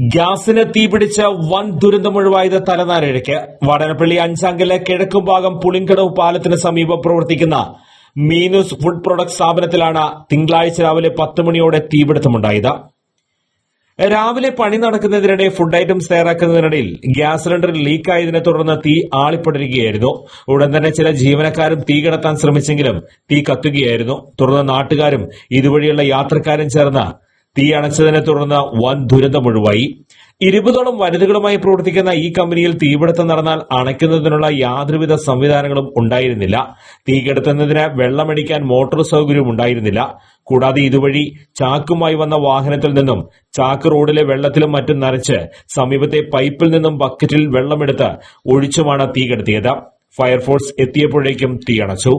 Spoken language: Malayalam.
ഗ്യാസിന് തീപിടിച്ച വൻ ദുരന്തമൊഴിവായത് തലനാരിഴയ്ക്ക്. വടനപ്പള്ളി അഞ്ചാങ്കലെ കിഴക്കുഭാഗം പുളിങ്കടവ് പാലത്തിന് സമീപം പ്രവർത്തിക്കുന്ന മീനൂസ് ഫുഡ് പ്രൊഡക്ട് സ്ഥാപനത്തിലാണ് തിങ്കളാഴ്ച രാവിലെ പത്ത് മണിയോടെ തീപിടുത്തമുണ്ടായത്. രാവിലെ പണി നടക്കുന്നതിനിടെ ഫുഡ് ഐറ്റംസ് തയ്യാറാക്കുന്നതിനിടയിൽ ഗ്യാസ് സിലിണ്ടർ ലീക്കായതിനെ തുടർന്ന് തീ ആളിപ്പടരുകയായിരുന്നു. ഉടൻ തന്നെ ചില ജീവനക്കാരും തീ കടത്താൻ ശ്രമിച്ചെങ്കിലും തീ കത്തുകയായിരുന്നു. തുടർന്ന് നാട്ടുകാരും ഇതുവഴിയുള്ള യാത്രക്കാരും ചേർന്ന് തീ അണച്ചതിനെ തുടർന്ന് വൻ ദുരന്തമൊഴിവായി ഇരുപതോളം വനിതകളുമായി പ്രവർത്തിക്കുന്ന ഈ കമ്പനിയിൽ തീപിടുത്തം നടന്നാൽ അണയ്ക്കുന്നതിനുള്ള യാതൊരുവിധ സംവിധാനങ്ങളും ഉണ്ടായിരുന്നില്ല. തീ കെടുത്തുന്നതിന് വെള്ളമടിക്കാൻ മോട്ടോർ സൗകര്യവും ഉണ്ടായിരുന്നില്ല. കൂടാതെ ഇതുവഴി ചാക്കുമായി വന്ന വാഹനത്തിൽ നിന്നും ചാക്ക് റോഡിലെ വെള്ളത്തിലും മറ്റും നനച്ച് സമീപത്തെ പൈപ്പിൽ നിന്നും ബക്കറ്റിൽ വെള്ളമെടുത്ത് ഒഴിച്ചുമാണ് തീ കെടുത്തിയത്. ഫയർഫോഴ്സ് എത്തിയപ്പോഴേക്കും തീ അണച്ചു.